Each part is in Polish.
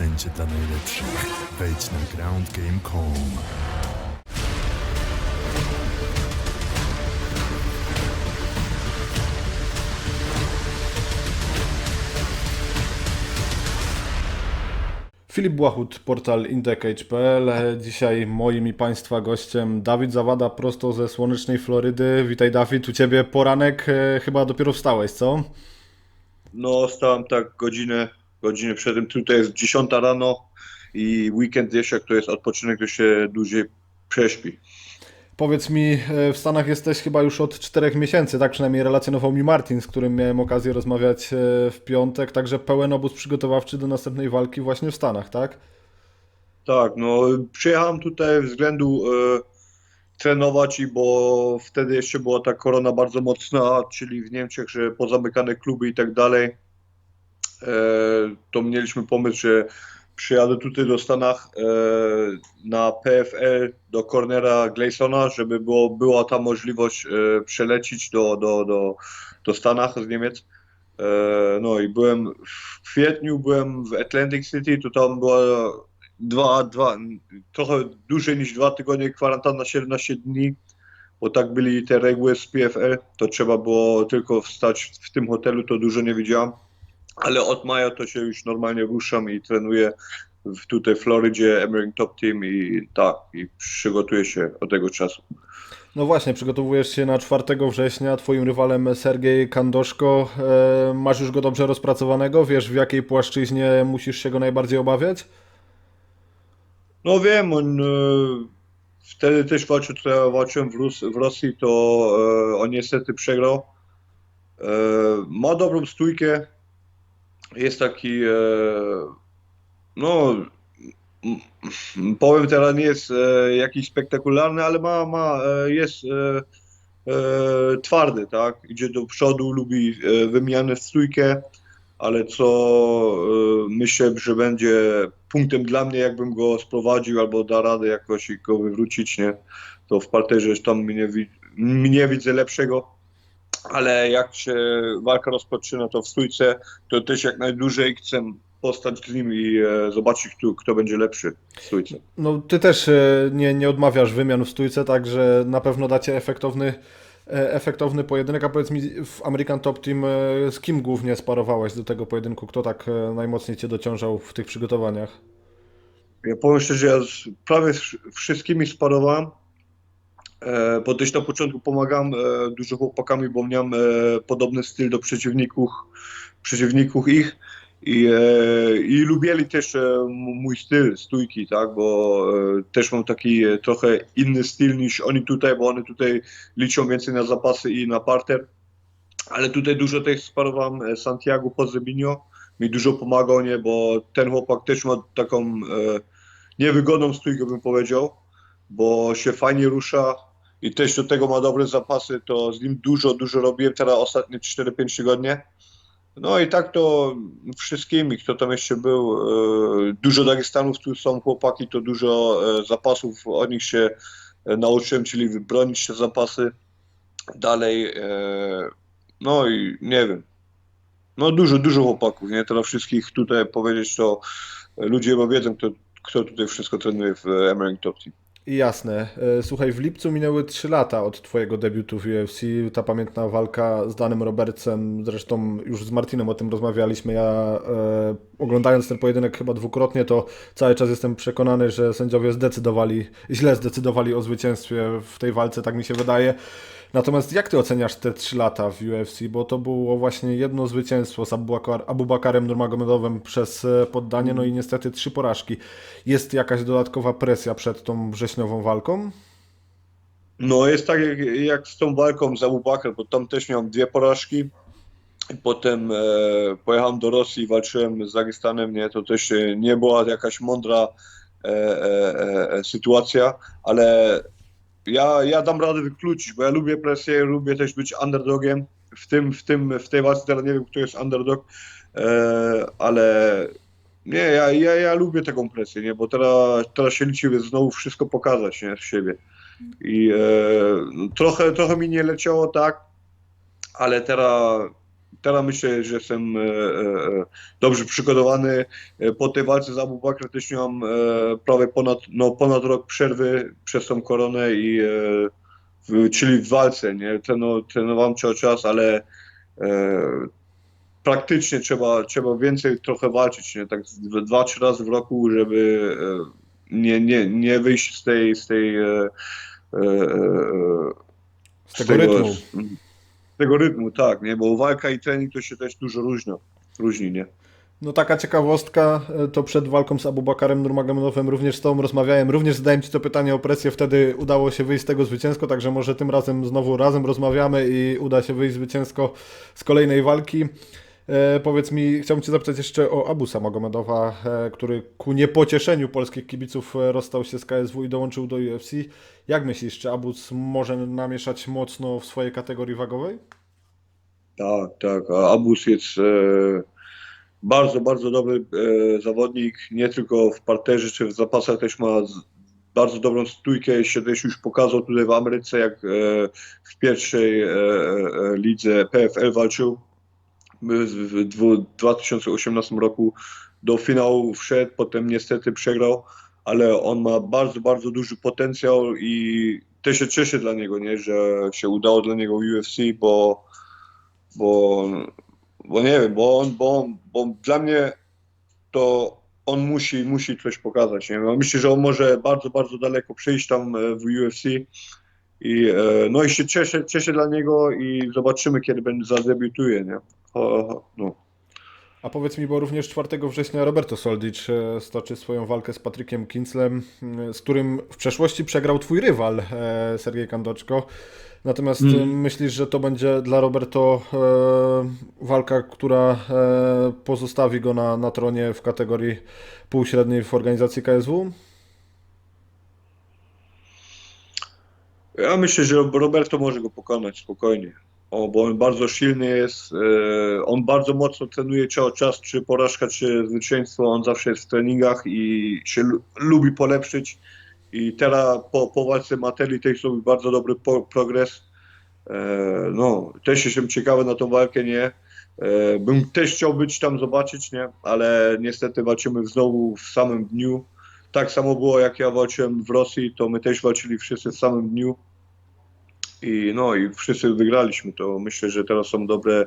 wszędzie dla najlepszych. Wejdź na groundgame.com. Filip Błachut, portal indecage.pl. Dzisiaj moim i Państwa gościem Dawid Zawada prosto ze słonecznej Florydy. Witaj Dawid, u Ciebie poranek, e, chyba dopiero wstałeś, co? No, stałem tak godzinę, godzinę przed tym. Tutaj jest 10 rano i weekend jeszcze, jak to jest odpoczynek, to się dłużej prześpi. Powiedz mi, e, w Stanach jesteś chyba już od czterech miesięcy, tak przynajmniej relacjonował mi Martin, z którym miałem okazję rozmawiać e, w piątek, także pełen obóz przygotowawczy do następnej walki właśnie w Stanach, tak? Tak, no przyjechałem tutaj względu e, trenować i bo wtedy jeszcze była ta korona bardzo mocna, czyli w Niemczech, że pozamykane kluby i tak dalej, to mieliśmy pomysł, że przyjadę tutaj do Stanach e, na PFL do Cornera Glaysona, żeby było, była ta możliwość e, przelecić do, do, do, do Stanach z Niemiec. E, No i byłem w kwietniu, byłem w Atlantic City, to tam była dwa, dwa, trochę dłużej niż dwa tygodnie kwarantanna 17 dni, bo tak byli te reguły z PFL, to trzeba było tylko wstać w tym hotelu, to dużo nie widziałam, ale od maja to się już normalnie ruszam i trenuję w tutaj Florydzie, American Top Team i tak, i przygotuję się od tego czasu. No właśnie, przygotowujesz się na 4 września, twoim rywalem Sergiej Kandoszko. E, Masz już go dobrze rozpracowanego? Wiesz w jakiej płaszczyźnie musisz się go najbardziej obawiać? No wiem, on e, wtedy też walczył, walczyłem w, Rus w Rosji, to e, on niestety przegrał. Ma dobrą stójkę, jest taki, e, no powiem teraz nie jest e, jakiś spektakularny, ale ma, ma e, jest twardy, tak? Idzie do przodu, lubi wymianę w stójkę, ale co myślę, że będzie punktem dla mnie, jakbym go sprowadził albo da radę jakoś go wywrócić, nie? To w parterze tam mnie, mnie widzę lepszego, ale jak się walka rozpoczyna, to w stójce to też jak najdłużej chcę postać z nim i e, zobaczyć, kto, kto będzie lepszy w stójce. No, ty też e, nie, nie odmawiasz wymian w stójce, także na pewno dacie efektowny, e, efektowny pojedynek. A powiedz mi, w American Top Team z kim głównie sparowałeś do tego pojedynku? Kto tak najmocniej cię dociążał w tych przygotowaniach? Ja powiem szczerze, ja z prawie z wszystkimi sparowałem, bo też na początku pomagam e, dużo chłopakami, bo miałem e, podobny styl do przeciwników, przeciwników ich. I, e, i lubili też e, mój styl stójki, tak, bo e, też mam taki e, trochę inny styl niż oni tutaj, bo oni tutaj liczą więcej na zapasy i na parter, ale tutaj dużo też sparowałem e, Santiago Pozebinio, mi dużo pomagał, nie, bo ten chłopak też ma taką e, niewygodną stójkę, bym powiedział, bo się fajnie rusza i też do tego ma dobre zapasy, to z nim dużo, dużo robiłem teraz ostatnie 4-5 tygodnie. No i tak to wszystkimi, kto tam jeszcze był, e, dużo Dagestanów tu są chłopaki, to dużo e, zapasów od nich się e, nauczyłem, czyli wybronić te zapasy dalej, no i nie wiem, no dużo, dużo chłopaków, nie? Teraz wszystkich tutaj powiedzieć, to ludzie chyba wiedzą, kto, kto tutaj wszystko trenuje w American Top Team. Jasne. E, Słuchaj, w lipcu minęły 3 lata od Twojego debiutu w UFC. Ta pamiętna walka z Danem Robertsem, zresztą już z Martinem o tym rozmawialiśmy. Ja e, oglądając ten pojedynek chyba dwukrotnie, to cały czas jestem przekonany, że sędziowie zdecydowali, źle zdecydowali o zwycięstwie w tej walce, tak mi się wydaje. Natomiast jak Ty oceniasz te 3 lata w UFC? Bo to było właśnie jedno zwycięstwo z Abubakar, Abubakarem Nurmagomedowem przez e, poddanie, no i niestety trzy porażki. Jest jakaś dodatkowa presja przed tą wrześniową walką? No jest tak jak, jak z tą walką z Abu Bakr, bo tam też miałem dwie porażki. Potem e, pojechałem do Rosji, walczyłem z Dagestanem, nie, to też e, nie była jakaś mądra e, e, e, sytuacja, ale ja, ja dam radę wykluczyć, bo ja lubię presję, lubię też być underdogiem. W tym, w tym, w tej walce teraz nie wiem, kto jest underdog, e, ale nie, ja, ja, ja lubię taką presję, nie, bo teraz, teraz się liczy znowu wszystko pokazać, nie, z siebie. I e, trochę, trochę mi nie leciało tak, ale teraz Teraz myślę, że jestem e, e, dobrze przygotowany. E, Po tej walce z Abu Bakr też miałem e, prawie ponad, no, ponad rok przerwy przez tą koronę i e, w, czyli w walce, nie? Treno, trenowałem cały czas, ale e, praktycznie trzeba, trzeba więcej trochę walczyć, nie? Tak z dwa, trzy razy w roku, żeby e, nie, nie, nie wyjść z tej, z tej e, e, e, Z tego rytmu. Z tego rytmu, tak, nie? Bo walka i trening to się też dużo różnią, różni, nie? No taka ciekawostka, e, to przed walką z Abu Bakarem Nurmagomedowem również z Tobą rozmawiałem, również zadałem Ci to pytanie o presję, wtedy udało się wyjść z tego zwycięsko, także może tym razem znowu razem rozmawiamy i uda się wyjść zwycięsko z kolejnej walki. E, powiedz mi, chciałbym Cię zapytać jeszcze o Abusa Magomedowa, e, który ku niepocieszeniu polskich kibiców e, rozstał się z KSW i dołączył do UFC. Jak myślisz, czy Abus może namieszać mocno w swojej kategorii wagowej? Tak, tak. Abus jest e, bardzo, bardzo dobry e, zawodnik, nie tylko w parterze czy w zapasach, też ma z, bardzo dobrą stójkę, się też już pokazał tutaj w Ameryce, jak e, w pierwszej e, lidze PFL walczył w, w dwu- 2018 roku. Do finału wszedł, potem niestety przegrał, ale on ma bardzo, bardzo duży potencjał i też się cieszę dla niego, nie, że się udało dla niego UFC, bo bo, bo nie wiem, bo on, bo, bo dla mnie to on musi, musi coś pokazać. Nie? Myślę, że on może bardzo, bardzo daleko przyjść tam e, w UFC. I, e, no i się cieszę, cieszę dla niego i zobaczymy, kiedy będzie zadebiutuje. Nie? No. A powiedz mi, bo również 4 września Roberto Soldic e, stoczy swoją walkę z Patrykiem Kinslem, m, z którym w przeszłości przegrał twój rywal, e, Sergiej Kandoczko. Natomiast Mm. e, myślisz, że to będzie dla Roberto walka, która pozostawi go na, na tronie w kategorii półśredniej w organizacji KSW? Ja myślę, że Roberto może go pokonać spokojnie. O, bo on bardzo silny jest, e, on bardzo mocno trenuje cały czas, czy porażka, czy zwycięstwo, on zawsze jest w treningach i się lu- lubi polepszyć. I teraz po, po walce Mateli też zrobił bardzo dobry po, progres. E, no, też jestem ciekawy na tą walkę, nie? E, bym też chciał być tam zobaczyć, nie? Ale niestety walczymy znowu w samym dniu. Tak samo było jak ja walczyłem w Rosji, to my też walczyli wszyscy w samym dniu. I no i wszyscy wygraliśmy, to myślę, że teraz są dobre,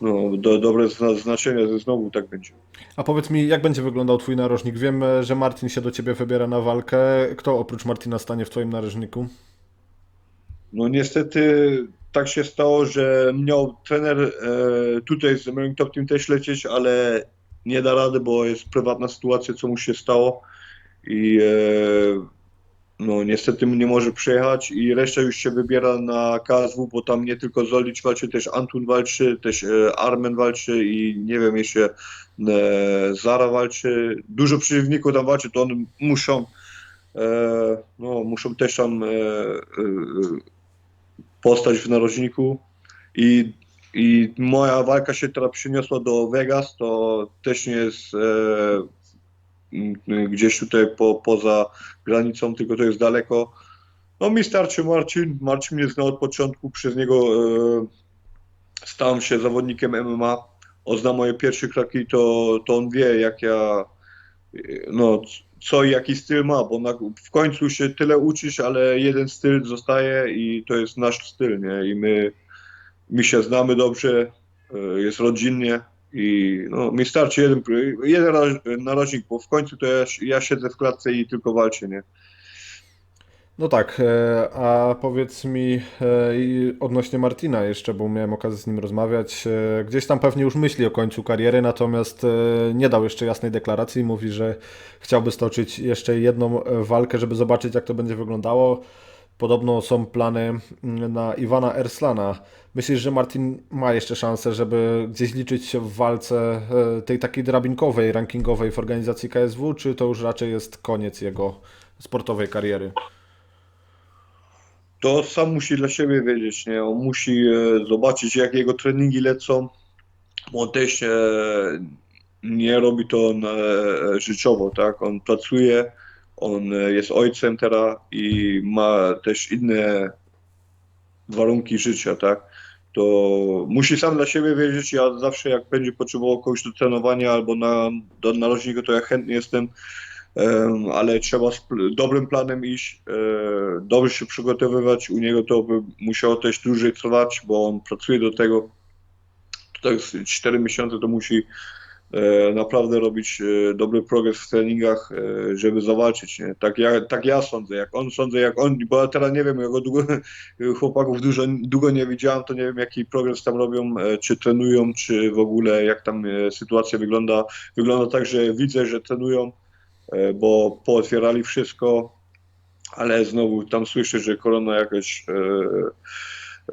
no, do, dobre zna, znaczenia, że znowu tak będzie. A powiedz mi, jak będzie wyglądał twój narożnik? Wiem, że Martin się do ciebie wybiera na walkę. Kto oprócz Martina stanie w twoim narożniku? No niestety tak się stało, że miał trener e, tutaj z American Top Team też lecieć, ale nie da rady, bo jest prywatna sytuacja, co mu się stało i e, no niestety nie może przyjechać i reszta już się wybiera na KSW, bo tam nie tylko Zolic walczy, też Antun walczy, też e, Armen walczy i nie wiem, jeszcze e, Zara walczy. Dużo przeciwników tam walczy, to one muszą e, no, muszą też tam postać w narożniku i, i moja walka się teraz przeniosła do Vegas, to też nie jest gdzieś tutaj po, poza granicą, tylko to jest daleko. No mi starczy Marcin, Marcin mnie znał od początku, przez niego e, stałem się zawodnikiem MMA, on zna moje pierwsze kroki, to, to on wie jak ja, e, no co i jaki styl ma, bo na, w końcu się tyle uczysz, ale jeden styl zostaje i to jest nasz styl, nie? I my, my się znamy dobrze, e, jest rodzinnie i no, mi starczy jeden, jeden naroż- narożnik, bo w końcu to ja, ja siedzę w klatce i tylko walczę, nie? No tak, e, a powiedz mi e, odnośnie Martina jeszcze, bo miałem okazję z nim rozmawiać. e, Gdzieś tam pewnie już myśli o końcu kariery, natomiast nie dał jeszcze jasnej deklaracji. Mówi, że chciałby stoczyć jeszcze jedną walkę, żeby zobaczyć, jak to będzie wyglądało. Podobno są plany mm, na Iwana Erslana. Myślisz, że Martin ma jeszcze szansę, żeby gdzieś liczyć się w walce e, tej takiej drabinkowej, rankingowej w organizacji KSW, czy to już raczej jest koniec jego sportowej kariery? to sam musi dla siebie wiedzieć, nie? On musi e, zobaczyć, jak jego treningi lecą. On też e, nie robi to życiowo, tak? On pracuje, on e, jest ojcem teraz i ma też inne warunki życia, tak? to musi sam dla siebie wiedzieć. Ja zawsze jak będzie potrzebował kogoś do trenowania albo na, do narożnika, to ja chętnie jestem, em, ale trzeba z dobrym planem iść, e, dobrze się przygotowywać. U niego to by musiało też dłużej trwać, bo on pracuje do tego. To jest 4 miesiące, to musi naprawdę robić e, dobry progres w treningach, e, żeby zawalczyć. Nie? Tak, ja, tak ja sądzę, jak on sądzę, jak on, bo ja teraz nie wiem, ja go długo, chłopaków dużo, długo nie widziałem, to nie wiem jaki progres tam robią, e, czy trenują, czy w ogóle jak tam e, sytuacja wygląda. Wygląda tak, że widzę, że trenują, e, bo pootwierali wszystko, ale znowu tam słyszę, że korona jakaś e,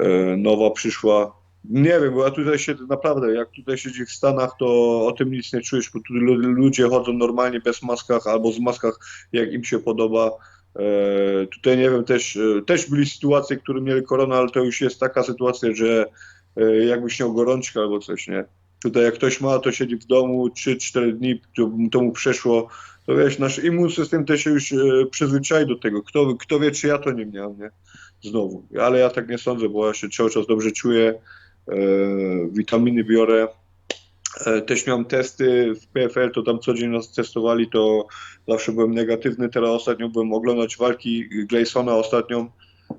e, nowa przyszła. Nie wiem, bo ja tutaj się naprawdę, jak tutaj siedzi w Stanach, to o tym nic nie czujesz, bo tu lu- ludzie chodzą normalnie bez maskach albo z maskach, jak im się podoba. E, tutaj nie wiem, też, e, też byli sytuacje, które mieli koronę, ale to już jest taka sytuacja, że e, jakbyś miał gorączkę albo coś, nie? Tutaj jak ktoś ma, to siedzi w domu 3-4 dni, to, to mu przeszło, to wiesz, nasz immun system też się już e, przyzwyczai do tego. Kto, kto wie, czy ja to nie miałem, nie? Znowu. Ale ja tak nie sądzę, bo ja się cały czas dobrze czuję, witaminy biorę. E, też miałem testy w PFL, to tam co dzień nas testowali, to zawsze byłem negatywny. Teraz ostatnio byłem oglądać walki Glaysona ostatnią,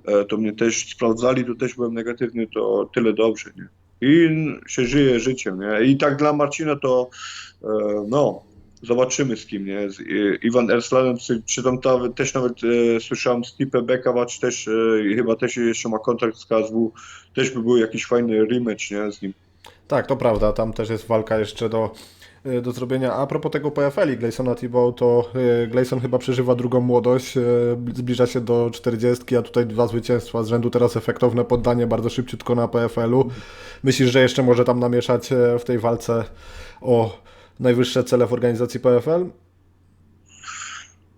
e, to mnie też sprawdzali, to też byłem negatywny, to tyle dobrze, nie? I się żyje życiem, nie? I tak dla Marcina to, e, no, zobaczymy z kim, nie? Z e, Iwan Erslanem, czy, czy tam ta, też nawet e, słyszałem Stipe Bekawacz też, e, chyba też jeszcze ma kontrakt z KSW, też by był jakiś fajny rematch, nie? Z nim. Tak, to prawda, tam też jest walka jeszcze do, y, do zrobienia. A propos tego PFL i Glaysona Thibault, to y, Glayson chyba przeżywa drugą młodość, y, zbliża się do 40, a tutaj dwa zwycięstwa z rzędu, teraz efektowne poddanie bardzo szybciutko na PFL-u. Myślisz, że jeszcze może tam namieszać e, w tej walce o najwyższe cele w organizacji PFL?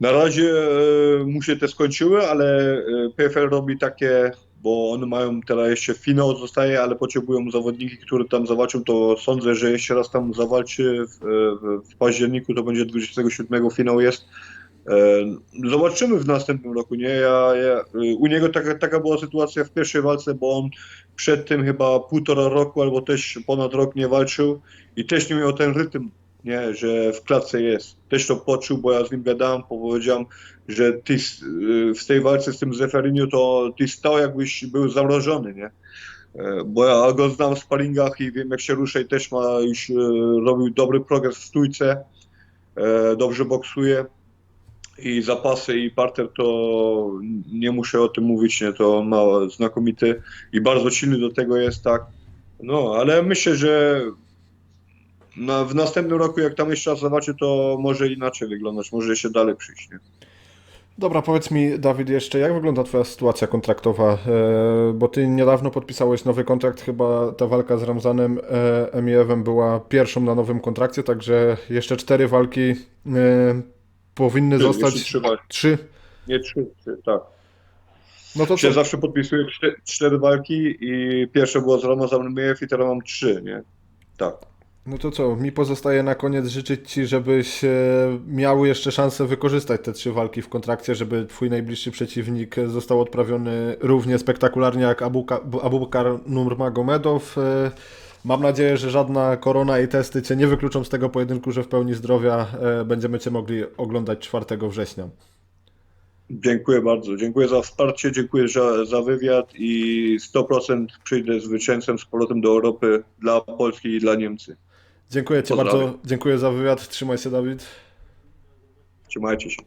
Na razie e, mu się te skończyły, ale e, PFL robi takie, bo one mają teraz jeszcze finał zostaje, ale potrzebują zawodniki, które tam zawalczą, to sądzę, że jeszcze raz tam zawalczy w, w, w październiku, to będzie 27 finał jest. E, Zobaczymy w następnym roku, nie? Ja, ja, u niego taka, taka była sytuacja w pierwszej walce, bo on przed tym chyba półtora roku albo też ponad rok nie walczył i też nie miał ten rytm nie, że w klatce jest. Też to poczuł, bo ja z nim gadałem, powiedziałem, że ty y, w tej walce z tym Zeferiniu to ty stał jakbyś był zamrożony, nie? E, Bo ja go znam w sparingach i wiem jak się rusza i też ma już e, robił dobry progres w stójce, e, dobrze boksuje i zapasy i parter to nie muszę o tym mówić, nie, to ma znakomity i bardzo silny do tego jest, tak. No, ale myślę, że na, w następnym roku, jak tam jeszcze raz zobaczy, to może inaczej wyglądać, może jeszcze dalej przyjść. Nie? Dobra, powiedz mi, Dawid, jeszcze jak wygląda Twoja sytuacja kontraktowa? E, bo Ty niedawno podpisałeś nowy kontrakt, chyba ta walka z Ramzanem e, Emiewem była pierwszą na nowym kontrakcie, także jeszcze cztery walki e, powinny Trzy, zostać. trzy walki. Trzy? Nie trzy, trzy tak. No to Ja co? zawsze podpisuję cztery, cztery walki i pierwsze było z Ramazanem Myjew i teraz mam trzy, nie? Tak. No to co? Mi pozostaje na koniec życzyć Ci, żebyś e, miał jeszcze szansę wykorzystać te trzy walki w kontrakcie, żeby Twój najbliższy przeciwnik został odprawiony równie spektakularnie jak Abubakar Nurmagomedow. E, Mam nadzieję, że żadna korona i testy Cię nie wykluczą z tego pojedynku, że w pełni zdrowia e, będziemy Cię mogli oglądać 4 września. Dziękuję bardzo. Dziękuję za wsparcie, dziękuję za, za wywiad i 100% przyjdę zwycięzcą z powrotem do Europy dla Polski i dla Niemcy. Dziękuję Ci Pozdrawiam. bardzo, dziękuję za wywiad, trzymaj się Dawid. Trzymajcie się.